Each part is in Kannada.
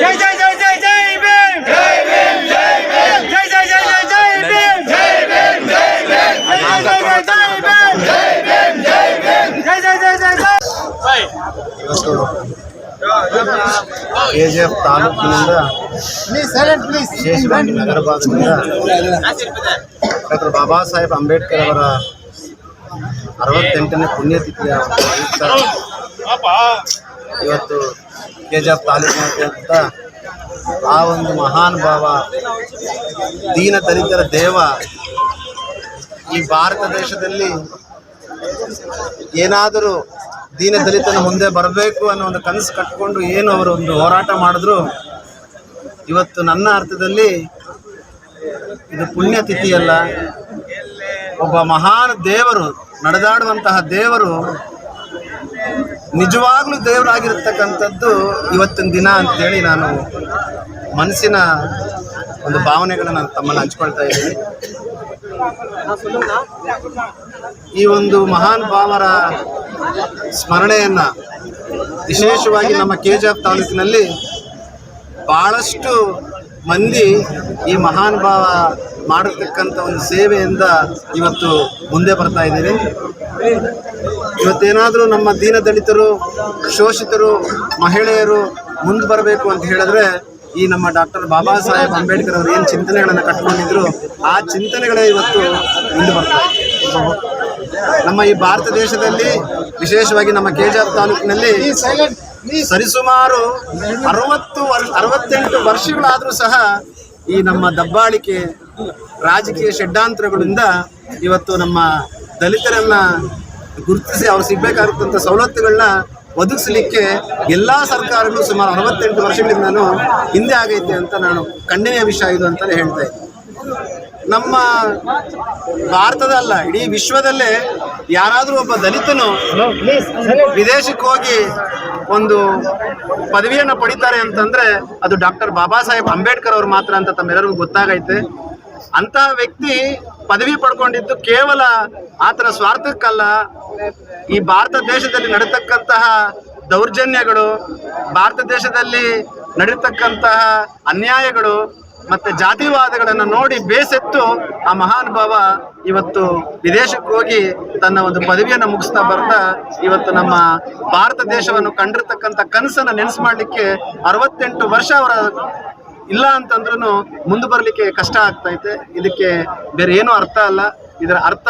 ಜೈ ಜೈ ಜೈ ಜೈ ಜೈ ಭೀಮ್ ಜೈ ಭೀಮ್ ಜೈ ಭೀಮ್ ಜೈ ಜೈ ಜೈ ಜೈ ಜೈ ಭೀಮ್ ಜೈ ಭೀಮ್ ಜೈ ಭೀಮ್ ಜೈ ಜೈ ಜೈ ಜೈ ಭೀಮ್ ಜೈ ಭೀಮ್ ಜೈ ಭೀಮ್ ಜೈ ಜೈ ಜೈ ಜೈ ಜೈ ಇವತ್ತು ಕೆ ಜಿ ಎಫ್ ತಾಲೂಕಿನಿಂದ ವಿಶೇಷವಾಗಿ ನಗರ ಭಾಗದಿಂದ ಡಾಕ್ಟರ್ ಬಾಬಾ ಸಾಹೇಬ್ ಅಂಬೇಡ್ಕರ್ ಅವರ ಅರವತ್ತೆಂಟನೇ ಪುಣ್ಯತಿಥಿಯ ಪ್ರಯುಕ್ತ ಇವತ್ತು ಕೆ ತಾಲೂಕಿನ ಎಫ್ ತಾಲೂಕಿನಾದ್ಯಂತ ಆ ಒಂದು ಮಹಾನ್ ಭಾವ ದೀನ ದಲಿತರ ದೇವ ಈ ಭಾರತ ದೇಶದಲ್ಲಿ ಏನಾದರೂ ದೀನ ದಲಿತನ ಮುಂದೆ ಬರಬೇಕು ಅನ್ನೋ ಒಂದು ಕನಸು ಕಟ್ಕೊಂಡು ಏನು ಅವರು ಒಂದು ಹೋರಾಟ ಮಾಡಿದ್ರು ಇವತ್ತು ನನ್ನ ಅರ್ಥದಲ್ಲಿ ಇದು ಪುಣ್ಯತಿಥಿಯಲ್ಲ. ಒಬ್ಬ ಮಹಾನ್ ದೇವರು, ನಡೆದಾಡುವಂತಹ ದೇವರು ನಿಜವಾಗ್ಲೂ ದೇವರಾಗಿರ್ತಕ್ಕಂಥದ್ದು ಇವತ್ತಿನ ದಿನ ಅಂತೇಳಿ ನಾನು ಮನಸ್ಸಿನ ಒಂದು ಭಾವನೆಗಳನ್ನು ತಮ್ಮನ್ನು ಹಂಚ್ಕೊಳ್ತಾ ಇದ್ದೀನಿ. ಈ ಒಂದು ಮಹಾನ್ ಭಾವರ ಸ್ಮರಣೆಯನ್ನ ವಿಶೇಷವಾಗಿ ನಮ್ಮ ಕೆ ಜಿ ಎಫ್ ತಾಲೂಕಿನಲ್ಲಿ ಬಹಳಷ್ಟು ಮಂದಿ ಈ ಮಹಾನ್ ಭಾವ ಮಾಡಿರ್ತಕ್ಕಂಥ ಒಂದು ಸೇವೆಯಿಂದ ಇವತ್ತು ಮುಂದೆ ಬರ್ತಾ ಇದ್ದೀವಿ ಇವತ್ತೇನಾದರೂ ನಮ್ಮ ದೀನ ದಲಿತರು ಶೋಷಿತರು, ಮಹಿಳೆಯರು ಮುಂದೆ ಬರಬೇಕು ಅಂತ ಹೇಳಿದ್ರೆ ಈ ನಮ್ಮ ಡಾಕ್ಟರ್ ಬಾಬಾ ಸಾಹೇಬ್ ಅಂಬೇಡ್ಕರ್ ಅವರು ಏನು ಚಿಂತನೆಗಳನ್ನು ಕಟ್ಕೊಂಡಿದ್ರು, ಆ ಚಿಂತನೆಗಳೇ ಇವತ್ತು ಮುಂದೆ ಬರ್ತಾ ನಮ್ಮ ಈ ಭಾರತ ದೇಶದಲ್ಲಿ ವಿಶೇಷವಾಗಿ ನಮ್ಮ ಕೇಜಾರ್ ತಾಲೂಕಿನಲ್ಲಿ ಸರಿಸುಮಾರು ಅರವತ್ತು ವರ್ಷ ಅರವತ್ತೆಂಟು ವರ್ಷಗಳಾದರೂ ಸಹ ಈ ನಮ್ಮ ದಬ್ಬಾಳಿಕೆ ರಾಜಕೀಯ ಷಡ್ಡಾಂತರಗಳಿಂದ ಇವತ್ತು ನಮ್ಮ ದಲಿತರನ್ನ ಗುರುತಿಸಿ ಅವ್ರು ಸಿಗ್ಬೇಕಾಗಿರ್ತಂಥ ಸವಲತ್ತುಗಳನ್ನ ಒದಗಿಸಲಿಕ್ಕೆ ಎಲ್ಲಾ ಸರ್ಕಾರಗಳು ಸುಮಾರು ಅರವತ್ತೆಂಟು ವರ್ಷಗಳಿಂದನೂ ಹಿಂದೆ ಆಗೈತೆ ಅಂತ ನಾನು ಖಂಡನೀಯ ವಿಷಯ ಇದು ಅಂತಲೇ ಹೇಳ್ತಾ ಇದ್ದೀನಿ. ನಮ್ಮ ಭಾರತದಲ್ಲ ಇಡೀ ವಿಶ್ವದಲ್ಲೇ ಯಾರಾದರೂ ಒಬ್ಬ ದಲಿತನು ವಿದೇಶಕ್ಕೆ ಹೋಗಿ ಒಂದು ಪದವಿಯನ್ನು ಪಡಿತಾರೆ ಅಂತಂದ್ರೆ ಅದು ಡಾಕ್ಟರ್ ಬಾಬಾ ಸಾಹೇಬ್ ಅಂಬೇಡ್ಕರ್ ಅವ್ರು ಮಾತ್ರ ಅಂತ ತಮ್ಮೆಲ್ಲರಿಗೂ ಗೊತ್ತಾಗೈತೆ. ಅಂತಹ ವ್ಯಕ್ತಿ ಪದವಿ ಪಡ್ಕೊಂಡಿದ್ದು ಕೇವಲ ಆತನ ಸ್ವಾರ್ಥಕ್ಕಲ್ಲ. ಈ ಭಾರತ ದೇಶದಲ್ಲಿ ನಡೀತಕ್ಕಂತಹ ದೌರ್ಜನ್ಯಗಳು, ಭಾರತ ದೇಶದಲ್ಲಿ ನಡೀತಕ್ಕಂತಹ ಅನ್ಯಾಯಗಳು ಮತ್ತೆ ಜಾತಿವಾದಗಳನ್ನು ನೋಡಿ ಬೇಸೆತ್ತು ಆ ಮಹಾನ್ ಭಾವ ಇವತ್ತು ವಿದೇಶಕ್ಕೆ ಹೋಗಿ ತನ್ನ ಒಂದು ಪದವಿಯನ್ನು ಮುಗಿಸ್ತಾ ಬರ್ತಾ ಇವತ್ತು ನಮ್ಮ ಭಾರತ ದೇಶವನ್ನು ಕಂಡಿರ್ತಕ್ಕಂಥ ಕನಸನ್ನು ನೆನೆಸು ಮಾಡಲಿಕ್ಕೆ ಅರವತ್ತೆಂಟು ವರ್ಷ ಅವರ ಇಲ್ಲ ಅಂತಂದ್ರೂ ಮುಂದೆ ಬರಲಿಕ್ಕೆ ಕಷ್ಟ ಆಗ್ತೈತೆ ಇದಕ್ಕೆ ಬೇರೆ ಏನೂ ಅರ್ಥ ಅಲ್ಲ. ಇದರ ಅರ್ಥ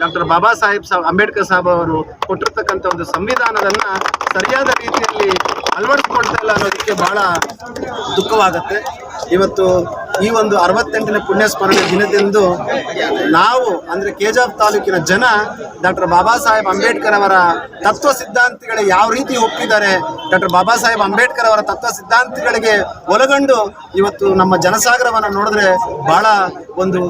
ಡಾಕ್ಟರ್ ಬಾಬಾ ಸಾಹೇಬ್ ಸಾಹೇಬ್ ಅಂಬೇಡ್ಕರ್ ಸಾಹೇಬ್ ಅವರು ಕೊಟ್ಟಿರ್ತಕ್ಕಂಥ ಒಂದು ಸಂವಿಧಾನದನ್ನ ಸರಿಯಾದ ರೀತಿಯಲ್ಲಿ ಅಳವಡಿಸ್ಕೊಳ್ತಾ ಇಲ್ಲ ಅನ್ನೋದಕ್ಕೆ ಬಹಳ ದುಃಖವಾಗುತ್ತೆ. ಇವತ್ತು ಈ ಒಂದು ಅರವತ್ತೆಂಟನೇ ಪುಣ್ಯ ಸ್ಮರಣೆ ದಿನದಂದು ನಾವು ಅಂದ್ರೆ ಕೆಜಾಬ್ ತಾಲೂಕಿನ ಜನ ಡಾಕ್ಟರ್ ಬಾಬಾ ಸಾಹೇಬ್ ಅಂಬೇಡ್ಕರ್ ಅವರ ತತ್ವ ಸಿದ್ಧಾಂತಗಳಿಗೆ ಯಾವ ರೀತಿ ಒಪ್ಪಿದ್ದಾರೆ, ಡಾಕ್ಟರ್ ಬಾಬಾ ಸಾಹೇಬ್ ಅಂಬೇಡ್ಕರ್ ಅವರ ತತ್ವ ಸಿದ್ಧಾಂತಗಳಿಗೆ ಒಳಗೊಂಡು ಇವತ್ತು ನಮ್ಮ ಜನಸಾಗರವನ್ನು ನೋಡಿದ್ರೆ ಬಹಳ ಒಂದು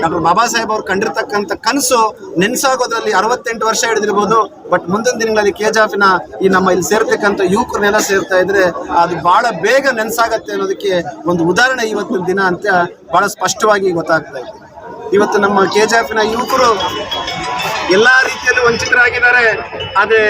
ಡಾಕ್ಟರ್ ಬಾಬಾ ಸಾಹೇಬ್ ಅವ್ರು ಕಂಡಿರ್ತಕ್ಕಂಥ ಕನಸು ನೆನ್ಸಾಗೋದ್ರಲ್ಲಿ ಅರವತ್ತೆಂಟು ವರ್ಷ ಹಿಡಿದಿರ್ಬೋದು. ಬಟ್ ಮುಂದಿನ ದಿನಗಳಲ್ಲಿ ಕೆಜಾಫಿನ ಈ ನಮ್ಮ ಇಲ್ಲಿ ಸೇರ್ತಕ್ಕಂಥ ಯುವಕರನ್ನೆಲ್ಲ ಸೇರ್ತಾ ಇದ್ರೆ ಅದು ಬಹಳ ಬೇಗ ನೆನ್ಸಾಗತ್ತೆ ಅನ್ನೋದಕ್ಕೆ ಒಂದು ಉದಾಹರಣೆ ಇವತ್ತಿನ ದಿನ ಅಂತ ಬಹಳ ಸ್ಪಷ್ಟವಾಗಿ ಗೊತ್ತಾಗ್ತಾ ಇದೆ. ಇವತ್ತು ನಮ್ಮ ಕೆಜಾಫಿನ ಯುವಕರು ಎಲ್ಲ ರೀತಿಯಲ್ಲೂ ವಂಚಿತರಾಗಿದ್ದಾರೆ. ಅದೇ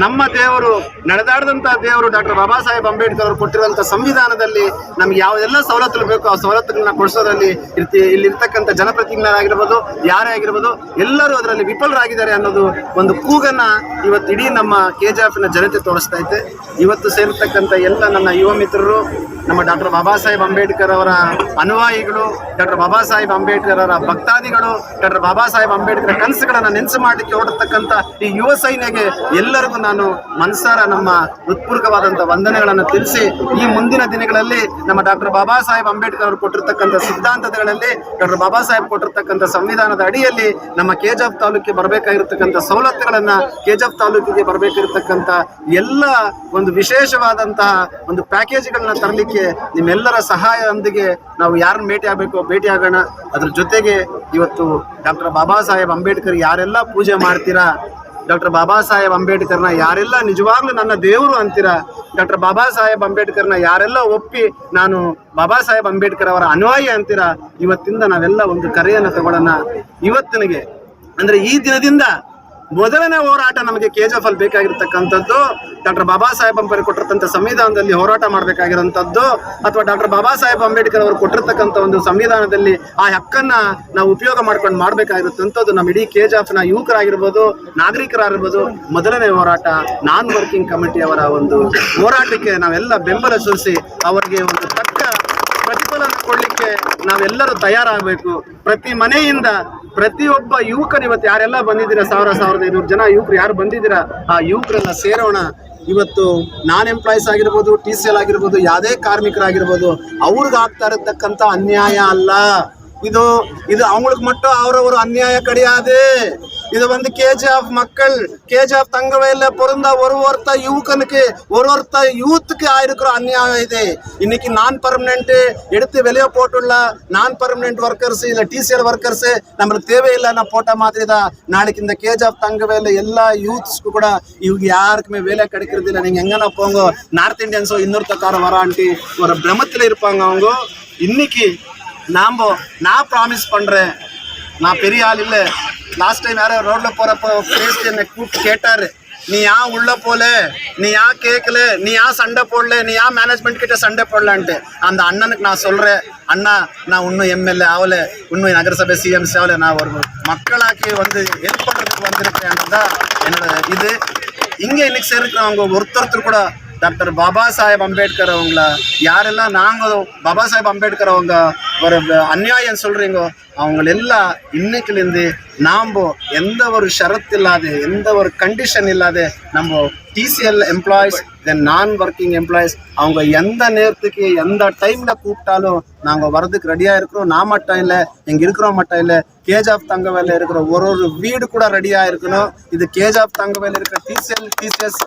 ನಮ್ಮ ದೇವರು ನಡೆದಾಡಿದಂಥ ದೇವರು ಡಾಕ್ಟರ್ ಬಾಬಾ ಸಾಹೇಬ್ ಅಂಬೇಡ್ಕರ್ ಅವರು ಕೊಟ್ಟಿರುವಂಥ ಸಂವಿಧಾನದಲ್ಲಿ ನಮ್ಗೆ ಯಾವೆಲ್ಲ ಸವಲತ್ತುಗಳು ಬೇಕೋ ಆ ಸವಲತ್ತುಗಳನ್ನ ಕೊಡಿಸೋದ್ರಲ್ಲಿ ಇರ್ತಿ ಇಲ್ಲಿರ್ತಕ್ಕಂಥ ಜನಪ್ರತಿನಿಧಿಗಳಾಗಿರ್ಬೋದು, ಯಾರೇ ಆಗಿರ್ಬೋದು, ಎಲ್ಲರೂ ಅದರಲ್ಲಿ ವಿಫಲರಾಗಿದ್ದಾರೆ ಅನ್ನೋದು ಒಂದು ಕೂಗನ್ನ ಇವತ್ತು ಇಡೀ ನಮ್ಮ ಕೆ ಜೆ ಎಫ್ನ ಜನತೆ ತೋರಿಸ್ತಾ ಐತೆ. ಇವತ್ತು ಸೇರಿರ್ತಕ್ಕಂಥ ಎಲ್ಲ ನನ್ನ ಯುವ ಮಿತ್ರರು, ನಮ್ಮ ಡಾಕ್ಟರ್ ಬಾಬಾ ಸಾಹೇಬ್ ಅಂಬೇಡ್ಕರ್ ಅವರ ಅನುಯಾಯಿಗಳು, ಡಾಕ್ಟರ್ ಬಾಬಾ ಸಾಹೇಬ್ ಅಂಬೇಡ್ಕರ್ ಅವರ ಭಕ್ತಾದಿಗಳು, ಡಾಕ್ಟರ್ ಬಾಬಾ ಸಾಹೇಬ್ ಅಂಬೇಡ್ಕರ್ ಕನಸುಗಳನ್ನು ನೆನೆಸು ಮಾಡಲಿಕ್ಕೆ ಹೊರಡತಕ್ಕಂಥ ಈ ಯುವ ಸೈನ್ಯಗೆ ಎಲ್ಲರಿಗೂ ನಾನು ಮನಸಾರ ನಮ್ಮ ಹೃತ್ಪೂರ್ವಕವಾದಂಥ ವಂದನೆಗಳನ್ನು ತಿಳಿಸಿ ಈ ಮುಂದಿನ ದಿನಗಳಲ್ಲಿ ನಮ್ಮ ಡಾಕ್ಟರ್ ಬಾಬಾ ಸಾಹೇಬ್ ಅಂಬೇಡ್ಕರ್ ಅವರು ಕೊಟ್ಟಿರ್ತಕ್ಕಂಥ ಸಿದ್ಧಾಂತಗಳಲ್ಲಿ ಡಾಕ್ಟರ್ ಬಾಬಾ ಸಾಹೇಬ್ ಕೊಟ್ಟಿರ್ತಕ್ಕಂಥ ಸಂವಿಧಾನದ ಅಡಿಯಲ್ಲಿ ನಮ್ಮ ಕೆಜಾಫ್ ತಾಲೂಕಿಗೆ ಬರಬೇಕಾಗಿರ್ತಕ್ಕಂಥ ಸವಲತ್ತುಗಳನ್ನ ಕೆಜಾಫ್ ತಾಲೂಕಿಗೆ ಬರಬೇಕಿರತಕ್ಕಂಥ ಎಲ್ಲ ಒಂದು ವಿಶೇಷವಾದಂತಹ ಒಂದು ಪ್ಯಾಕೇಜ್ಗಳನ್ನ ತರಲಿಕ್ಕೆ ನಿಮ್ಮೆಲ್ಲರ ಸಹಾಯದೊಂದಿಗೆ ನಾವು ಯಾರನ್ನ ಭೇಟಿ ಆಗಬೇಕು, ಭೇಟಿ ಆಗೋಣ. ಅದ್ರ ಜೊತೆಗೆ ಇವತ್ತು ಡಾಕ್ಟರ್ ಬಾಬಾ ಸಾಹೇಬ್ ಅಂಬೇಡ್ಕರ್ ಯಾರೆಲ್ಲ ಪೂಜೆ ಮಾಡ್ತೀರಾ ಡಾಕ್ಟರ್ ಬಾಬಾ ಸಾಹೇಬ್ ಅಂಬೇಡ್ಕರ್ನ ಯಾರೆಲ್ಲ ನಿಜವಾಗ್ಲೂ ನನ್ನ ದೇವರು ಅಂತೀರ, ಡಾಕ್ಟರ್ ಬಾಬಾ ಸಾಹೇಬ್ ಅಂಬೇಡ್ಕರ್ನ ಯಾರೆಲ್ಲ ಒಪ್ಪಿ ನಾನು ಬಾಬಾ ಸಾಹೇಬ್ ಅಂಬೇಡ್ಕರ್ ಅವರ ಅನುಯಾಯಿ ಅಂತೀರಾ, ಇವತ್ತಿಂದ ನಾವೆಲ್ಲ ಒಂದು ಕರೆಯನ್ನು ತಗೊಳ್ಳೋಣ. ಇವತ್ತಿನಗೆ, ಅಂದ್ರೆ ಈ ದಿನದಿಂದ ಮೊದಲನೇ ಹೋರಾಟ ನಮಗೆ ಕೆ ಜಿ ಎಫ್ ಅಲ್ಲಿ ಬೇಕಾಗಿರ್ತಕ್ಕಂಥದ್ದು ಡಾಕ್ಟರ್ ಬಾಬಾ ಸಾಹೇಬ್ ಅಂಬೇಡ್ಕರ್ ಕೊಟ್ಟಿರ್ತಂಥ ಸಂವಿಧಾನದಲ್ಲಿ ಹೋರಾಟ ಮಾಡಬೇಕಾಗಿರೋಂಥದ್ದು ಅಥವಾ ಡಾಕ್ಟರ್ ಬಾಬಾ ಸಾಹೇಬ್ ಅಂಬೇಡ್ಕರ್ ಅವರು ಕೊಟ್ಟಿರ್ತಕ್ಕಂಥ ಒಂದು ಸಂವಿಧಾನದಲ್ಲಿ ಆ ಹಕ್ಕನ್ನ ನಾವು ಉಪಯೋಗ ಮಾಡ್ಕೊಂಡು ಮಾಡಬೇಕಾಗಿರುತ್ತಂಥದ್ದು ನಮ್ಮ ಇಡೀ ಕೆ ಜಿ ಎಫ್ನ ಯುವಕರಾಗಿರ್ಬೋದು, ನಾಗರಿಕರಾಗಿರ್ಬೋದು. ಮೊದಲನೇ ಹೋರಾಟ ನಾನ್ ವರ್ಕಿಂಗ್ ಕಮಿಟಿ ಅವರ ಒಂದು ಹೋರಾಟಕ್ಕೆ ನಾವೆಲ್ಲ ಬೆಂಬಲ ಸೂಚಿಸಿ ಅವರಿಗೆ ಒಂದು ಕೊಡಲಿಕ್ಕೆ ನಾವೆಲ್ಲರೂ ತಯಾರಾಗಬೇಕು. ಪ್ರತಿ ಮನೆಯಿಂದ ಪ್ರತಿಯೊಬ್ಬ ಯುವಕರು ಇವತ್ತು ಯಾರೆಲ್ಲ ಬಂದಿದ್ದೀರಾ? ಸಾವಿರ, ಸಾವಿರದ ಐನೂರು ಜನ ಯುವಕರು ಯಾರು ಬಂದಿದ್ದೀರಾ? ಆ ಯುವಕರೆಲ್ಲ ಸೇರೋಣ. ಇವತ್ತು ನಾನ್ ಎಂಪ್ಲಾಯೀಸ್ ಆಗಿರ್ಬೋದು ಟಿ ಸಿ ಎಲ್ ಆಗಿರ್ಬೋದು, ಯಾವುದೇ ಕಾರ್ಮಿಕರಾಗಿರ್ಬೋದು ಅವ್ರಿಗಾಗ್ತಾ ಇರತಕ್ಕಂಥ ಅನ್ಯಾಯ ಅಲ್ಲ. ಇದು ಇದು ಅವ್ಳಿಗೆ ಮಟ್ಟ ಅವರವರು ಅನ್ಯಾಯ ಕಡೆಯಾದೆ. இது வந்து கேஜிஎஃப் மக்கள் கேஜிஎஃப் தங்கவேல பிறந்த ஒரு ஒருத்த யுவக்கனுக்கு ஒரு ஒருத்த யூத்துக்கு ஆயிருக்கிற அந்நியாயம் இது. இன்னைக்கு நான் பர்மனென்ட் எடுத்து வெளியே போட்டுள்ள நான் பர்மனென்ட் ஒர்க்கர்ஸ் இல்ல டிசிஎல் ஒர்க்கர்ஸ் நம்மளுக்கு தேவையில்லைன்னா போட்ட மாதிரி தான் நாளைக்கு இந்த கேஜிஎஃப் தங்கவேல எல்லா யூத்ஸ்க்கு கூட இவங்க யாருக்குமே வேலை கிடைக்கிறது இல்லை. நீங்க எங்கன்னா போங்க நார்த் இந்தியன்ஸோ இன்னொருத்தக்காரன் வரான்ட்டு ஒரு பிரமத்துல இருப்பாங்க அவங்க. இன்னைக்கு நாம் நான் ப்ராமிஸ் பண்றேன். நான் பெரிய ஆள் இல்ல. லாஸ்ட் டைம் யாரோ ரோட்ல போறப்போ பேசி என்னை கூப்பிட்டு கேட்டாரு. நீ ஏன் உள்ள போல? நீ ஏன் கேட்கல நீ ஏன் சண்டை போடல? நீ ஏன் மேனேஜ்மெண்ட் கிட்ட சண்டை போடலான்ட்டு. அந்த அண்ணனுக்கு நான் சொல்றேன் அண்ணா நான் இன்னும் எம்எல்ஏ ஆகல. இன்னும் நகரசபை சிஎம்சி ஆகல. நான் ஒரு மக்களாக்கி வந்து ஹெல்ப் பண்றதுக்கு வந்திருக்கேன் என்னோட இது. இங்க இன்னைக்கு சேர்க்கிறவங்க ஒருத்தர் கூட டாக்டர் பாபா சாஹேப் அம்பேத்கர் அவங்கள? யாரெல்லாம் நாங்கள் பாபா சாஹேப் அம்பேத்கர் அவங்க ஒரு அநியாயம் சொல்றீங்கோ? அவங்களெல்லாம் இன்னைக்குலேருந்து நாம் எந்த ஒரு ஷரத் இல்லாத எந்த ஒரு கண்டிஷன் இல்லாத நம்ம டிசிஎல் எம்ப்ளாயிஸ் தென் நான் ஒர்க்கிங் எம்ப்ளாயிஸ் அவங்க எந்த நேரத்துக்கு எந்த டைமில் கூப்பிட்டாலும் நாங்கள் வரதுக்கு ரெடியாக இருக்கிறோம். நான் மட்டும் இல்லை இங்கே இருக்கிறோம் மட்டும் இல்லை கேஜ் ஆஃப் தங்கவேல இருக்கிற ஒரு ஒரு வீடு கூட ரெடியாக இருக்கணும். இது கேஜ் ஆஃப் தங்கவேல இருக்கிற டிசிஎல் டிசிஎஸ்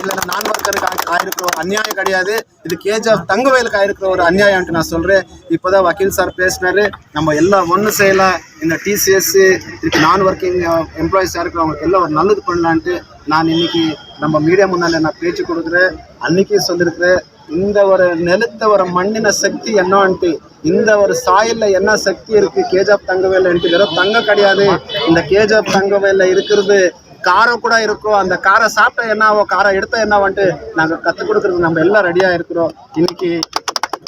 இல்லைன்னா நான் ஒர்க்கருக்கு ஆயிருக்கிறோம் அநியாயம் கிடையாது. இது கேஜ் ஆஃப் தங்கவேலுக்கு ஆயிருக்கிற ஒரு அநியாயம்ட்டு நான் சொல்றேன். இப்போதான் வக்கீல் சார் பேசினாரு. நம்ம எல்லாம் ஒன்று செய்யலாம் இந்த டிசிஎஸ்ஸு இதுக்கு நான் uh, ஒர்க்கிங் எம்ப்ளாயிஸாக இருக்கிறவங்களுக்கு எல்லாம் ஒரு நல்லது பண்ணலான்ட்டு நான் இன்னைக்கு நம்ம மீடியா முன்னால் நான் பேச்சு கொடுக்குறேன். அன்னைக்கு சொல்லியிருக்கிறேன். இந்த ஒரு நிலத்த ஒரு மண்ணின சக்தி என்னான்ட்டு இந்த ஒரு சாயல்ல என்ன சக்தி இருக்கு? கேஜாப் தங்கவேலன்ட்டு வெறும் தங்கம் கிடையாது. இந்த கேஜாப் தங்கவேல இருக்கிறது காரம் கூட இருக்கும் அந்த காரை சாப்பிட்டா என்ன ஆகும் காரை எடுத்தா என்ன வந்துட்டு நாங்கள் கற்றுக் கொடுக்குறது நம்ம எல்லாம் ரெடியாக இருக்கிறோம். இன்னைக்கு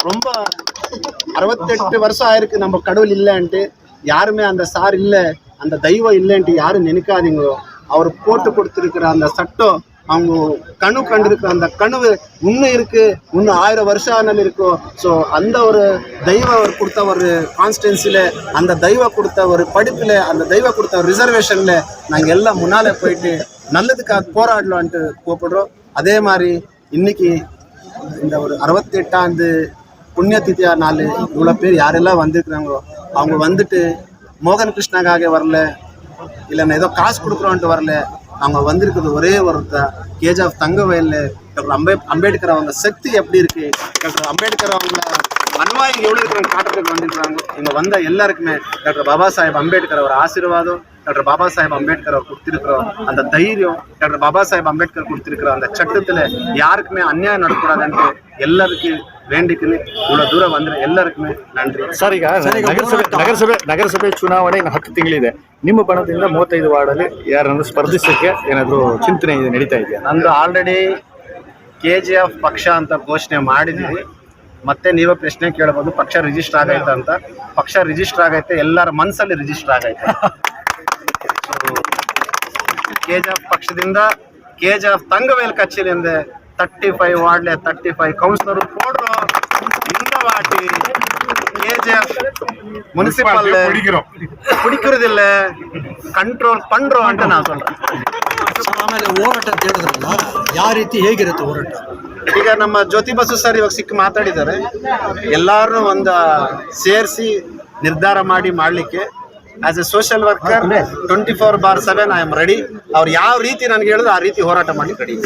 ரொம்ப அறுபத்தெட்டு வருஷம் ஆயிருக்கு நம்ம கடவுள் இல்லைன்ட்டு. யாருமே அந்த சார் இல்லை அந்த தெய்வம் இல்லைன்ட்டு யாரும் நினைக்காதீங்களோ அவர் போட்டு கொடுத்துருக்கிற அந்த சட்டம் அவங்க கணு கண்டிருக்கிற அந்த கனவு இன்னும் இருக்கு இன்னும் ஆயிரம் வருஷம் ஆனாலும் இருக்கும் ஸோ அந்த ஒரு தெய்வம் அவர் கொடுத்த ஒரு கான்ஸ்டன்சியில் அந்த தெய்வம் கொடுத்த ஒரு படிப்பில் அந்த தெய்வம் கொடுத்த ஒரு ரிசர்வேஷனில் நாங்கள் எல்லாம் முன்னாலே போயிட்டு நல்லதுக்காக போராடலான்ட்டு கூப்பிடுறோம். அதே மாதிரி இன்னைக்கு இந்த ஒரு அறுபத்தி எட்டாந்து புண்ணிய நாள் இவ்வளோ பேர் யாரெல்லாம் வந்திருக்கிறாங்களோ அவங்க வந்துட்டு மோகன் கிருஷ்ணாக்காக வரல இல்லைன்னா ஏதோ காசு கொடுக்குறோன்ட்டு வரல அவங்க வந்திருக்கிறது ஒரே ஒருத்த கேஜ் ஆஃப் தங்கவயல் டாக்டர் அம்பே அம்பேத்கர் அவங்க சக்தி எப்படி இருக்கு? டாக்டர் அம்பேத்கர் அவங்க ಅನ್ವಾಯ ಏಳು ಕಾಟಕ್ಕೆ ಬಂದಿದ್ರಾಂಗು ಇನ್ನು ಬಂದ ಎಲ್ಲರಿಗೂ ಡಾಕ್ಟರ್ ಬಾಬಾ ಸಾಹೇಬ್ ಅಂಬೇಡ್ಕರ್ ಅವರ ಆಶೀರ್ವಾದ ಡಾಕ್ಟರ್ ಬಾಬಾ ಸಾಹೇಬ್ ಅಂಬೇಡ್ಕರ್ ಅವ್ರು ಕೊಡ್ತಿருக்கிற ಅಂತ ಧೈರ್ಯ ಡಾಕ್ಟರ್ ಬಾಬಾ ಸಾಹೇಬ್ ಅಂಬೇಡ್ಕರ್ ಕೊಡ್ತಿருக்கிற ಅಂತ சட்டத்தில் யாருக்குமே ಅನ್ಯಾಯ நடக்கூடாதுன்ட்டு ಎಲ್ಲರಿಗೂ ವೇಂಡಿಕಲಿ ಇவ்வளೋ ದೂರ ಬಂದರೆ ಎಲ್ಲರಿಗೂ ನನ್ರಿ ಸರ್ ಈಗ ನಗರಸಭೆ ನಗರಸಭೆ ನಗರಸಭೆ ಚುನಾವಣೆ ಇನ್ನು ಹತ್ತು ತಿಂಗಳಿದೆ. ನಿಮ್ಮ ಬಣದಿಂದ ಮೂವತ್ತೈದು ವಾರ್ಡಲ್ಲಿ ಯಾರನ್ನು ಸ್ಪರ್ಧಿಸೋಕ್ಕೆ ಏನಾದರೂ ಚಿಂತನೆ ಇದೆ ನಡೀತಾ ಇದೆಯಾ? ನಾನು ಆಲ್ರೆಡಿ ಕೆ ಜಿ ಎಫ್ ಪಕ್ಷ ಅಂತ ಘೋಷಣೆ ಮಾಡಿದ್ದೀವಿ ಮತ್ತೆ ನೀವೇ ಪ್ರಶ್ನೆ ಕೇಳಬಹುದು ಪಕ್ಷ ರಿಜಿಸ್ಟರ್ ಆಗೈತೆ ಅಂತ ಪಕ್ಷ ರಿಜಿಸ್ಟರ್ ಆಗೈತೆ ಎಲ್ಲರ ಮನಸ್ಸಲ್ಲಿ ರಿಜಿಸ್ಟರ್ ಆಗೈತೆ ಕೆ ಜಿ ಎಫ್ ಪಕ್ಷದಿಂದ ಕೆ ಜಿ ಎಫ್ ತಂಗವೇಲ್ ಕಚ್ಚಿಲಿಂದ ತರ್ಟಿ ಫೈವ್ ವಾರ್ಡ್ಲೆ ತರ್ಟಿ ಫೈವ್ ಕೌನ್ಸಿಲರು ಕೊಡ್ರು ಹಿಂದವಾಟಿ ಕೆ ಜಿ ಎಫ್ ಮುನ್ಸಿಪಲ್ ಕುಡಿಕಿರೋದಿಲ್ಲ ಕಂಟ್ರೋಲ್ ಪಂಡ್ರು ಅಂತ ನಾವು ಸೊಲ್ಲ ಆಮೇಲೆ ಹೋರಾಟ ಅಂತ ಹೇಳಿದ್ರಲ್ಲ ಯಾವ ರೀತಿ ಹೇಗಿರುತ್ತೆ ಹೋರಾಟ ಈಗ ನಮ್ಮ ಜ್ಯೋತಿ ಬಸು ಸರ್ ಇವಾಗ ಸಿಕ್ಕಿ ಮಾತಾಡಿದ್ದಾರೆ. ಎಲ್ಲಾರು ಒಂದು ಸೇರಿಸಿ ನಿರ್ಧಾರ ಮಾಡಿ ಮಾಡಲಿಕ್ಕೆ. As a social worker twenty four bar seven I am ready ಅವ್ರು ಯಾವ ರೀತಿ ನನಗೆ ಹೇಳಿದ್ರು ಆ ರೀತಿ ಹೋರಾಟ ಮಾಡಿ ರೆಡಿ